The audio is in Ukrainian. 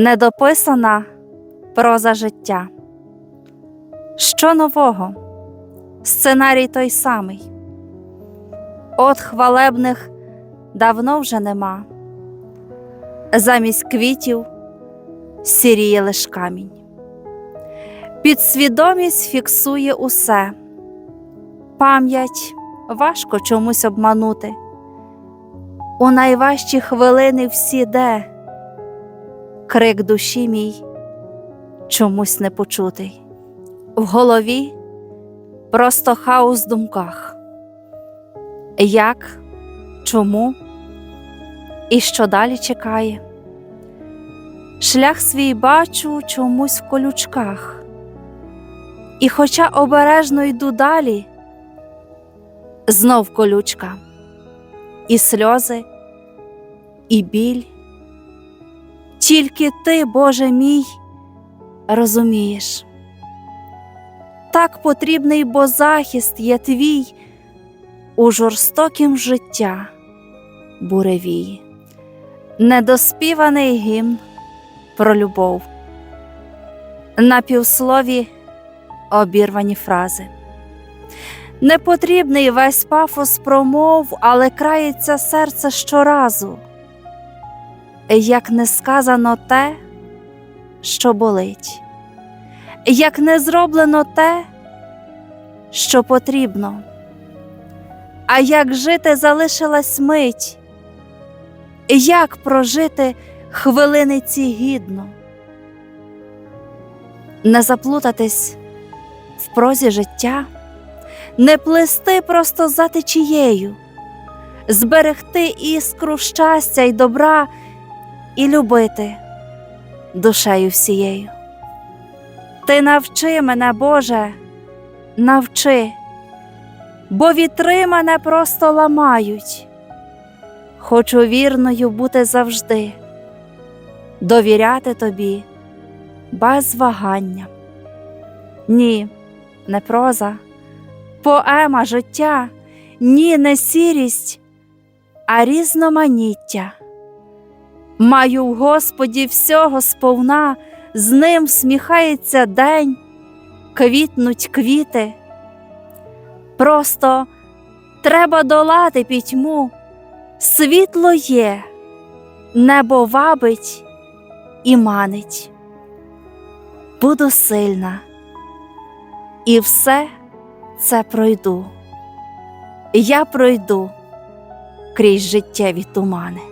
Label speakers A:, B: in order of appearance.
A: Недописана проза життя. Що нового? Сценарій той самий. От хвалебних давно вже нема. Замість квітів сіріє лиш камінь. Підсвідомість фіксує усе. Пам'ять важко чомусь обманути. У найважчі хвилини всі де крик душі мій чомусь не почутий. В голові просто хаос в думках. Як, чому і що далі чекає? Шлях свій бачу чомусь в колючках. І хоча обережно йду далі, знов колючка, і сльози, і біль. Тільки ти, Боже мій, розумієш. Так потрібний, бо захист є твій у жорстокім життя буревії, недоспіваний гімн про любов, на півслові обірвані фрази. Непотрібний весь пафос промов, але крається серце щоразу як не сказано те, що болить, як не зроблено те, що потрібно, а як жити залишилась мить, як прожити хвилини ці гідно, не заплутатись в прозі життя, не плести просто за течією, зберегти іскру щастя й добра і любити душею всією. Ти навчи мене, Боже, навчи, бо вітри мене просто ламають. Хочу вірною бути завжди, довіряти тобі без вагання. Ні, не проза, поема життя, ні, не сірість, а різноманіття. Маю в Господі всього сповна, з ним сміхається день, квітнуть квіти. Просто треба долати пітьму, світло є, небо вабить і манить. Буду сильна, і все це пройду. Я пройду крізь життєві тумани.